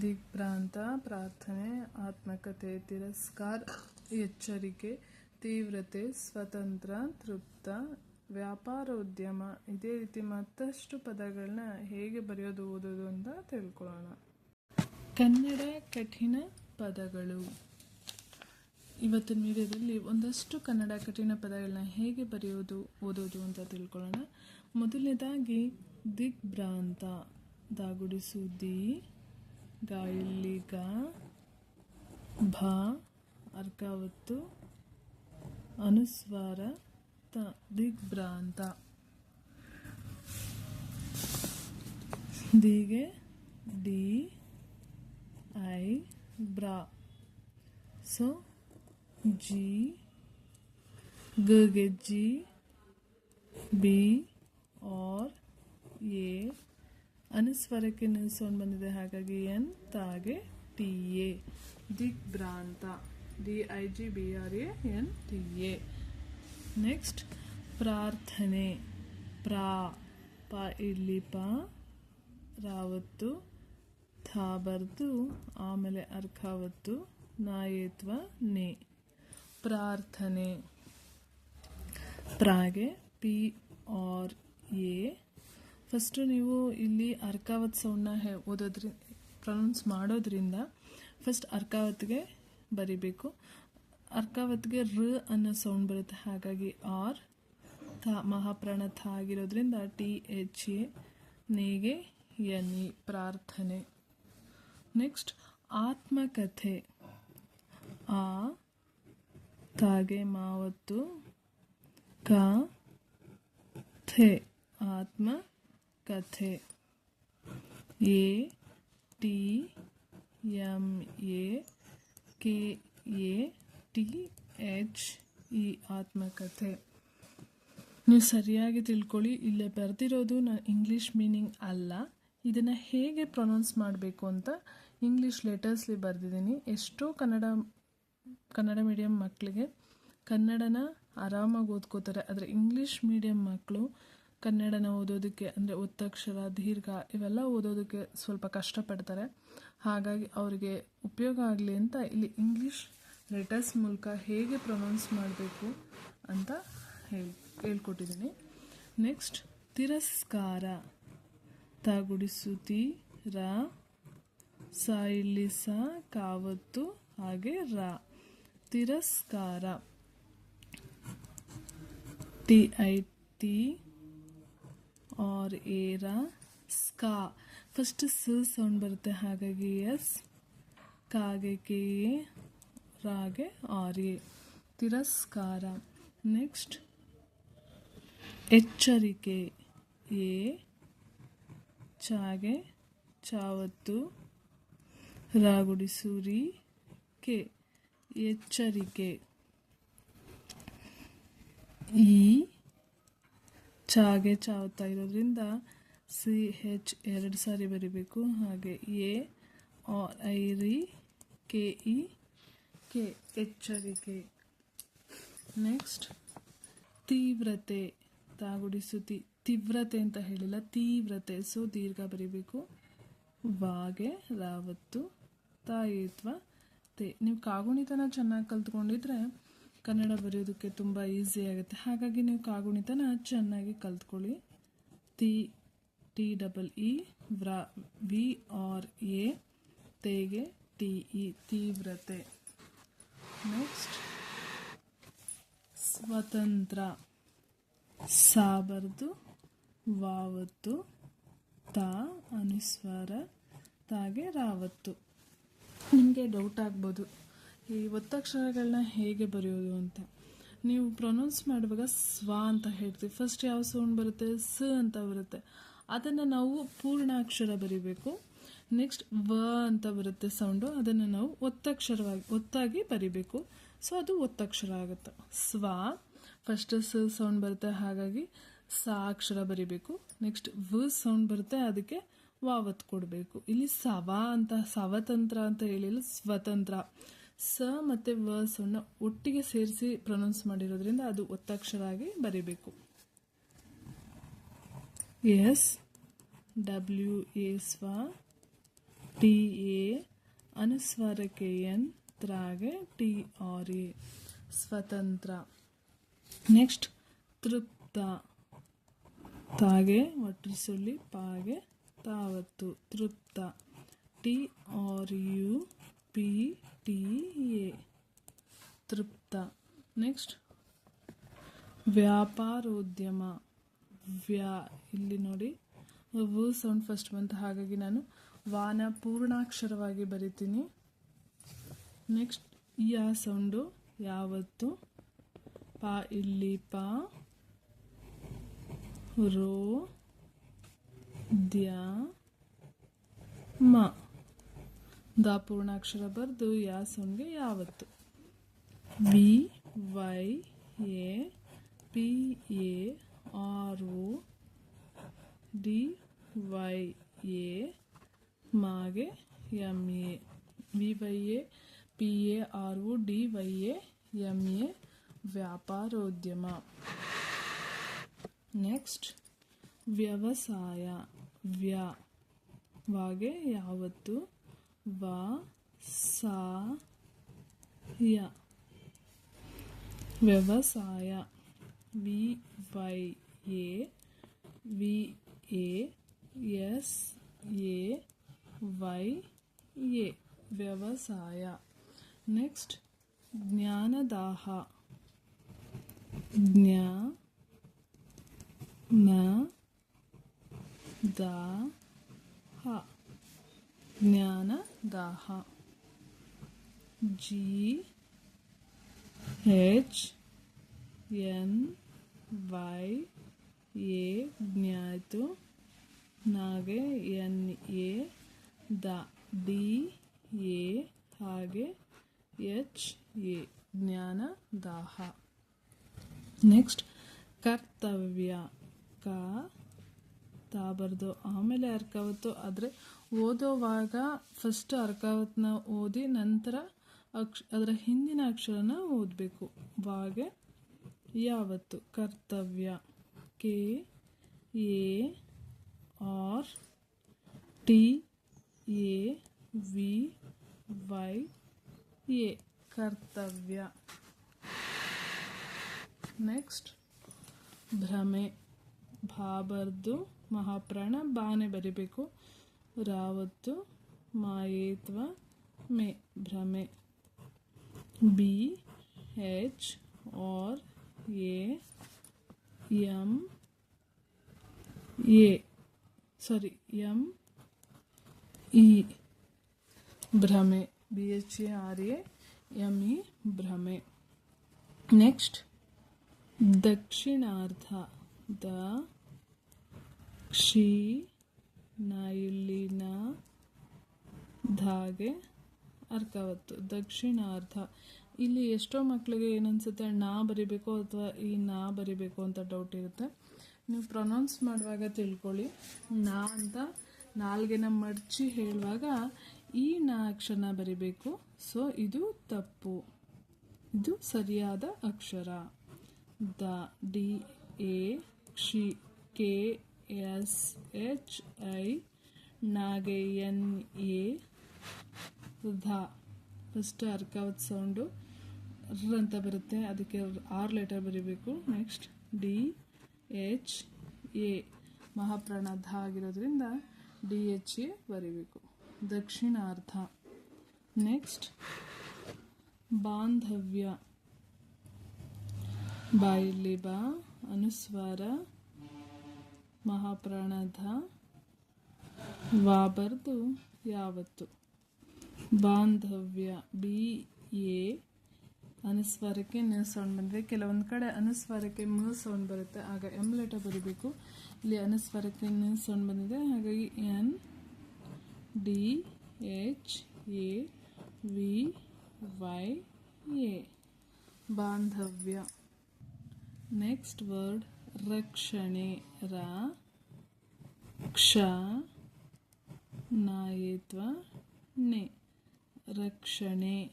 ದಿಗ್ಭ್ರಾಂತ, ಪ್ರಾರ್ಥನೆ ಆತ್ಮಕತೆ ತಿರಸ್ಕಾರ, ಎಚ್ಚರಿಕೆ, ತೀವ್ರತೆ, ಸ್ವತಂತ್ರ, ತೃಪ್ತ, ವ್ಯಾಪಾರೋದ್ಯಮ. ಇದೇ ರೀತಿ ಮತ್ತಷ್ಟು ಪದಗಳನ್ನ ಹೇಗೆ ಬರೆಯೋದು, ಓದೋದು ಅಂತ ತಿಳ್ಕೊಳ್ಳೋಣ. ಕನ್ನಡ ಕಠಿಣ ಪದಗಳು. ಇವತ್ತಿನ ವಿಡಿಯೋದಲ್ಲಿ ಒಂದಷ್ಟು ಕನ್ನಡ ಕಠಿಣ ಪದಗಳನ್ನ ಹೇಗೆ ಬರೆಯೋದು, ಓದೋದು ಅಂತ ತಿಳ್ಕೊಳ್ಳೋಣ. ಮೊದಲನೇದಾಗಿ, ದಿಗ್ಭ್ರಾಂತ ದಾಗುಡಿಸು ದಿ ಗಾಯಿಲ್ಲಿಗ ಭ ಅರ್ಕಾವತ್ತು ಅನುಸ್ವಾರ ತ ದಿಗ್ಭ್ರಾಂತ ದಿಗೆ ಡಿ ಐ ಬ್ರಾ ಸೊ ಜಿ ಗೆ ಜಿ ಬಿ ಆರ್ ಎ ಅನುಸ್ವರಕ್ಕೆ ನಿಲ್ಸೋಣ ಬಂದಿದೆ. ಹಾಗಾಗಿ ಎನ್ ತಾಗೆ T A. ದಿಗ್ಭ್ರಾಂತ. D I G B R A N T A. Next, ಪ್ರಾರ್ಥನೆ. ಪ್ರಾ, ಪ, ಇಲ್ಲಿ, ಪ, ರಾವತ್ತು, ಥಾ, ಬರ್ದು, ಆಮೇಲೆ ಅರ್ಕಾವತ್ತು, ನಾಯೇತ್ವ, ನೇ. ಪ್ರಾರ್ಥನೆ. ಪ್ರಾಗೆ, ಪಿ, ಆರ್, ಎ ಫಸ್ಟು ನೀವು ಇಲ್ಲಿ ಅರ್ಕಾವತ್ ಸೌಂಡ್ನ ಹೇ ಓದೋದ್ರಿ ಪ್ರೊನೌನ್ಸ್ ಮಾಡೋದ್ರಿಂದ ಫಸ್ಟ್ ಅರ್ಕಾವತ್ಗೆ ಬರಿಬೇಕು. ಅರ್ಕಾವತ್ಗೆ ರ ಅನ್ನೋ ಸೌಂಡ್ ಬರುತ್ತೆ. ಹಾಗಾಗಿ ಆರ್, ಥ, ಮಹಾಪ್ರಾಣ, ಥ ಆಗಿರೋದ್ರಿಂದ ಟಿ, ಎಚ್, ಎ, ನೇಗೆ, ಎನ್, ಇ, ಪ್ರಾರ್ಥನೆ. ನೆಕ್ಸ್ಟ್ ಆತ್ಮಕಥೆ. ಆ ತಾಗೆ ಮಾವತ್ತು, ಕ ಥೆ ಆತ್ಮ ಕಥೆ. A, T, M, A, K, A, T, H, E ಆತ್ಮಕಥೆ. ನೀವು ಸರಿಯಾಗಿ ತಿಳ್ಕೊಳ್ಳಿ, ಇಲ್ಲೇ ಬರೆದಿರೋದು ನಾನು ಇಂಗ್ಲೀಷ್ ಮೀನಿಂಗ್ ಅಲ್ಲ. ಇದನ್ನು ಹೇಗೆ ಪ್ರೊನೌನ್ಸ್ ಮಾಡಬೇಕು ಅಂತ ಇಂಗ್ಲೀಷ್ ಲೆಟರ್ಸ್ಲಿ ಬರೆದಿದ್ದೀನಿ. ಎಷ್ಟೋ ಕನ್ನಡ ಕನ್ನಡ ಮೀಡಿಯಂ ಮಕ್ಕಳಿಗೆ ಕನ್ನಡನ ಆರಾಮಾಗಿ ಓದ್ಕೋತಾರೆ. ಆದರೆ ಇಂಗ್ಲೀಷ್ ಮೀಡಿಯಂ ಮಕ್ಕಳು ಕನ್ನಡನ ಓದೋದಕ್ಕೆ ಅಂದರೆ ಒತ್ತಕ್ಷರ, ದೀರ್ಘ ಇವೆಲ್ಲ ಓದೋದಕ್ಕೆ ಸ್ವಲ್ಪ ಕಷ್ಟಪಡ್ತಾರೆ. ಹಾಗಾಗಿ ಅವರಿಗೆ ಉಪಯೋಗ ಆಗಲಿ ಅಂತ ಇಲ್ಲಿ ಇಂಗ್ಲೀಷ್ ಲೆಟರ್ಸ್ ಮೂಲಕ ಹೇಗೆ ಪ್ರೊನೌನ್ಸ್ ಮಾಡಬೇಕು ಅಂತ ಹೇಳಿ, ಹೇಳ್ಕೊಟ್ಟಿದ್ದೀನಿ. ನೆಕ್ಸ್ಟ್ ತಿರಸ್ಕಾರ. ತಗುಡಿಸುತಿ ರ. ಸಾಯಿಲಿಸ ಕಾವತ್ತು, ಹಾಗೆ ರ. ತಿರಸ್ಕಾರ. T I T R A ರ ಸ್ಕಾ ಫಸ್ಟ್ ಸ ಸೌಂಡ್ ಬರುತ್ತೆ ಹಾಗಾಗಿ ಎಸ್ ಕಾಗೆ ಕೆ, ಎ, ರಾಗೆ, ಆರ್, ಎ. ತಿರಸ್ಕಾರ. ನೆಕ್ಸ್ಟ್ ಎಚ್ಚರಿಕೆ, ಎ, ಚಾಗೆ, ಚಾವತ್ತು. ರಾಗುಡಿಸೂರಿ ಕೆ. ಎಚ್ಚರಿಕೆ ಈ ಚಾಗೆ ಚಾವ್ತಾ ಇರೋದ್ರಿಂದ ಸಿ ಹೆಚ್ ಎರಡು ಸಾರಿ ಬರಿಬೇಕು. ಹಾಗೆ ಎ ಆರ್ ಐ, ರಿ, ಕೆ, ಇ, ಕೆ ಎಚ್ಚರಿಕೆ ನೆಕ್ಸ್ಟ್, ತೀವ್ರತೆ ತಾಗುಡಿಸುತ್ತಿ ತೀವ್ರತೆ ಅಂತ ಹೇಳಿಲ್ಲ, ತೀವ್ರತೆ. ಸೊ, ದೀರ್ಘ ಬರಿಬೇಕು. ವಾಗೆ, ರಾವತ್ತು, ತಾಯಿತ್ವ, ತೆ. ನೀವು ಕಾಗುಣಿತನ ಚೆನ್ನಾಗಿ ಕಲ್ತ್ಕೊಂಡಿದ್ರೆ ಕನ್ನಡ ಬರೆಯೋದಕ್ಕೆ ತುಂಬ ಈಸಿ ಆಗುತ್ತೆ. ಹಾಗಾಗಿ ನೀವು ಕಾಗುಣಿತನ ಚೆನ್ನಾಗಿ ಕಲ್ತ್ಕೊಳ್ಳಿ. ತಿ, ಟಿ ಡಬಲ್ ಇ ವ್ರ, ವಿ, ಆರ್, ಎ, ತೇಗೆ, ಟಿ, ಇ, ತೀವ್ರತೆ. ನೆಕ್ಸ್ಟ್ ಸ್ವತಂತ್ರ. ಸಾಬರ್ದು, ವಾವತ್ತು, ತಾ, ಅನುಸ್ವಾರ, ತಾಗೆ, ರಾವತ್ತು. ನಿಮಗೆ ಡೌಟ್ ಆಗ್ಬೋದು. ಈ ಒತ್ತಕ್ಷರಗಳನ್ನ ಹೇಗೆ ಬರೆಯೋದು ಅಂತ. ನೀವು ಪ್ರೊನೌನ್ಸ್ ಮಾಡುವಾಗ ಸ್ವ ಅಂತ ಹೇಳ್ತೀವಿ. ಫಸ್ಟ್ ಯಾವ ಸೌಂಡ್ ಬರುತ್ತೆ? ಸ ಅಂತ ಬರುತ್ತೆ. ಅದನ್ನು ನಾವು ಪೂರ್ಣಾಕ್ಷರ ಬರಿಬೇಕು. ನೆಕ್ಸ್ಟ್ ವ ಅಂತ ಬರುತ್ತೆ ಸೌಂಡು ಅದನ್ನು ನಾವು ಒತ್ತಕ್ಷರವಾಗಿ, ಒತ್ತಾಗಿ ಬರಿಬೇಕು. ಸೊ ಅದು ಒತ್ತಕ್ಷರ ಆಗುತ್ತೆ. ಸ್ವ. ಫಸ್ಟ್ ಸ ಸೌಂಡ್ ಬರುತ್ತೆ. ಹಾಗಾಗಿ ಸ ಅಕ್ಷರ ಬರಿಬೇಕು. ನೆಕ್ಸ್ಟ್ ವ ಸೌಂಡ್ ಬರುತ್ತೆ. ಅದಕ್ಕೆ ವಾವತ್ ಕೊಡಬೇಕು. ಇಲ್ಲಿ ಸವ ಅಂತ, ಸವತಂತ್ರ ಅಂತ ಹೇಳಿಲ್ಲ. ಸ್ವತಂತ್ರ. ಸ ಮತ್ತು ವ ಸೌಂಡ್ನ ಒಟ್ಟಿಗೆ ಸೇರಿಸಿ ಪ್ರೊನೌನ್ಸ್ ಮಾಡಿರೋದ್ರಿಂದ ಅದು ಒತ್ತಕ್ಷರ ಆಗಿ ಬರೀಬೇಕು. ಎಸ್, ಡಬ್ಲ್ಯೂ, ಎ, ಸ್ವ, ಟಿ, ಎ, ಅನುಸ್ವಾರಕ್ಕೆ ಎನ್, ತ್ರಾಗೆ, ಟಿ, ಆರ್, ಎ, ಸ್ವತಂತ್ರ. ನೆಕ್ಸ್ಟ್, ತೃಪ್ತ, ತಾಗೆ ಒಟ್ಟಿಸಲಿ ಪಾಗೆ, ತಾವತ್ತು, ತೃಪ್ತ. T, R, U, P T A Tripta. Next. ವ್ಯಾಪಾರೋದ್ಯಮ. ವ್ಯಾ, ಇಲ್ಲಿ ನೋಡಿ. ವ ಸೌಂಡ್ ಫಸ್ಟ್ ಬಂತು, ಹಾಗಾಗಿ ನಾನು ವಾನ ಪೂರ್ಣಾಕ್ಷರವಾಗಿ ಬರಿತೀನಿ. ನೆಕ್ಸ್ಟ್, ಯಾ ಸೌಂಡು, ಯಾವತ್ತು? ಪ, ಇಲ್ಲಿ, ಪ. ರೋ, ದ್ಯಾ, ಮ. ದ ಪೂರ್ಣಾಕ್ಷರ ಬರೆದು ಯಾ ಸೊನ್ಗೆ ಯಾವತ್ತು? B, Y, A, P, A, R O D, Y, A, ಮಾಗೆ M A V Y, A, P, A, R O D, Y, A M A, ವ್ಯಾಪಾರೋದ್ಯಮ. ನೆಕ್ಸ್ಟ್, ವ್ಯವಸಾಯ, ವ್ಯ, ವಾಗೆ ಯಾವತ್ತು? ವ ಸಾ ಯ ವ್ಯವಸಾಯ V Y A V A S A Y A ವ್ಯವಸಾಯ ನೆಕ್ಸ್ಟ್ ಜ್ಞಾನದಾಹ ಜ್ಞಾ ನ ದ ಹ ಜ್ಞಾನದಾಹ G H N, Y, A ಜ್ಞಾತು ನಾಗೆ ಎನ್, ಎ, ದ, ಡಿ, ಎ, ಹಾಗೆ ಎಚ್, ಎ, ಜ್ಞಾನ ದಾಹ. ನೆಕ್ಸ್ಟ್, ಕರ್ತವ್ಯ. ಕ, ತಾ ಬರ್ದು, ಆಮೇಲೆ ಅರ್ಕವತ್ತು ಆದರೆ ಓದೋವಾಗ ಫಸ್ಟ್ ಅರ್ಕಾವತ್ನ ಓದಿ ನಂತರ ಅಕ್ಷ, ಅದರ ಹಿಂದಿನ ಅಕ್ಷರನ ಓದಬೇಕು. ವಾಗೆ ಯಾವತ್ತು? ಕರ್ತವ್ಯ. K, A, R, T, A, V, Y, A. ಕರ್ತವ್ಯ. ನೆಕ್ಸ್ಟ್ ಭ್ರಮೆ. ಭಾಬರ್ದು ಮಹಾಪ್ರಾಣ ಬಾನೆ ಬರಿಬೇಕು. ರಾವತ್ತು ಮಾಯೇತ್ವ ಮೆ ಭ್ರಮೆ B H R A M A sorry M E ಭ್ರಮೆ B H A R A M E ಭ್ರಮೆ ನೆಕ್ಸ್ಟ್ ದಕ್ಷಿಣಾರ್ಧ ದ ಕ್ಷಿ ನ ಇಲ್ಲಿ ನ ಧಾಗೆ ಅರ್ಕಾವತ್ತು. ದಕ್ಷಿಣಾರ್ಧ. ಇಲ್ಲಿ ಎಷ್ಟೋ ಮಕ್ಕಳಿಗೆ ಏನನ್ಸುತ್ತೆ? ನಾ ಬರಿಬೇಕು ಅಥವಾ ಈ ನಾ ಬರಿಬೇಕು ಅಂತ ಡೌಟ್ ಇರುತ್ತೆ. ನೀವು ಪ್ರೊನೌನ್ಸ್ ಮಾಡುವಾಗ ತಿಳ್ಕೊಳ್ಳಿ. ನಾ ಅಂತ ನಾಲ್ಗೆನ ಮಡಚಿ ಹೇಳುವಾಗ ಈ ನಾ ಅಕ್ಷರನ ಬರಿಬೇಕು. ಸೊ, ಇದು ತಪ್ಪು. ಇದು ಸರಿಯಾದ ಅಕ್ಷರ. ದ, ಡಿ, ಎ, ಕ್ಷಿ, ಕೆ ಎಸ್ ಎಚ್ ಐ ನಾಗೆ ಎನ್ ಎ ಧ ಫಸ್ಟ್ ಅರ್ಕಾವತ್ ಸೌಂಡು. ರ್ ಅಂತ ಬರುತ್ತೆ. ಅದಕ್ಕೆ ಆರು ಲೆಟರ್ ಬರೀಬೇಕು. Next D H A. ಮಹಾಪ್ರಾಣ ಧ ಆಗಿರೋದ್ರಿಂದ ಡಿ ಎಚ್ ಎ ಬರೀಬೇಕು. ದಕ್ಷಿಣಾರ್ಧ. ನೆಕ್ಸ್ಟ್ ಬಾಂಧವ್ಯ. ಬಾಯಿಲಿ ಬಾ, ಅನುಸ್ವಾರ. ಮಹಾಪ್ರಾಣಧ ವಾಬರ್ದು ಯಾವತ್ತು? ಬಾಂಧವ್ಯ ಬಿ ಎ ಅನುಸ್ವಾರಕ್ಕೆ ನ ಸೌಂಡ್ ಬಂದಿದೆ. ಕೆಲವೊಂದು ಕಡೆ ಅನುಸ್ವಾರಕ್ಕೆ ಮ ಸೌಂಡ್ ಬರುತ್ತೆ. ಆಗ ಎಂ ಲೆಟರ್ ಬರೀಬೇಕು. ಇಲ್ಲಿ ಅನುಸ್ವಾರಕ್ಕೆ ನ ಸೌಂಡ್ ಬಂದಿದೆ. ಹಾಗಾಗಿ N D H A V Y A ಬಾಂಧವ್ಯ. ನೆಕ್ಸ್ಟ್ ವರ್ಡ್ ರಕ್ಷಣೆ ರ ಕ್ಷ ನಾಯತ್ವ ನೆ. ರಕ್ಷಣೆ.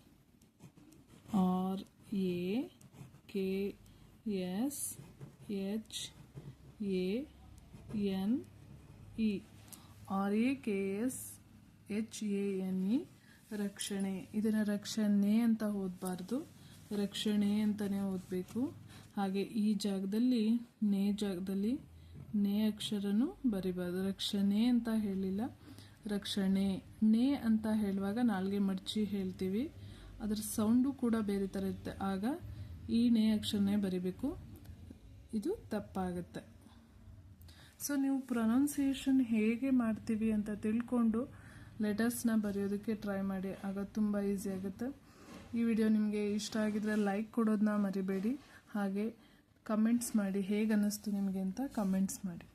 R, A, K, S, H, A, N, E. R, A, K, S, H, A, N, E. ರಕ್ಷಣೆ. ಇದನ್ನು ರಕ್ಷಣೆ ಅಂತ ಓದಬಾರ್ದು. ರಕ್ಷಣೆ ಅಂತಲೇ ಓದಬೇಕು. ಹಾಗೆ ಈ ಜಾಗದಲ್ಲಿ, ನೇ ಜಾಗದಲ್ಲಿ ನೇ ಅಕ್ಷರನು ಬರಿಬಾರ್ದು. ರಕ್ಷಣೆ ಅಂತ ಹೇಳಿಲ್ಲ. ರಕ್ಷಣೆ ನೇ ಅಂತ ಹೇಳುವಾಗ ನಾಲ್ಗೆ ಮಡಚಿ ಹೇಳ್ತೀವಿ. ಅದರ ಸೌಂಡು ಕೂಡ ಬೇರೆ ಥರ ಇರುತ್ತೆ. ಆಗ ಈ ನೇ ಅಕ್ಷರನೇ ಬರಿಬೇಕು. ಇದು ತಪ್ಪಾಗುತ್ತೆ. ಸೊ ನೀವು ಪ್ರೊನೌನ್ಸಿಯೇಷನ್ ಹೇಗೆ ಮಾಡ್ತೀವಿ ಅಂತ ತಿಳ್ಕೊಂಡು ಲೆಟರ್ಸ್ನ ಬರೆಯೋದಕ್ಕೆ ಟ್ರೈ ಮಾಡಿ. ಆಗ ತುಂಬ ಈಸಿ ಆಗುತ್ತೆ. ಈ ವಿಡಿಯೋ ನಿಮಗೆ ಇಷ್ಟ ಆಗಿದ್ರೆ ಲೈಕ್ ಕೊಡೋದನ್ನ ಮರಿಬೇಡಿ. ಹಾಗೆ ಕಮೆಂಟ್ಸ್ ಮಾಡಿ ಹೇಗೆ ಅನ್ನಿಸ್ತು ನಿಮಗೆ ಅಂತ ಕಮೆಂಟ್ಸ್ ಮಾಡಿ.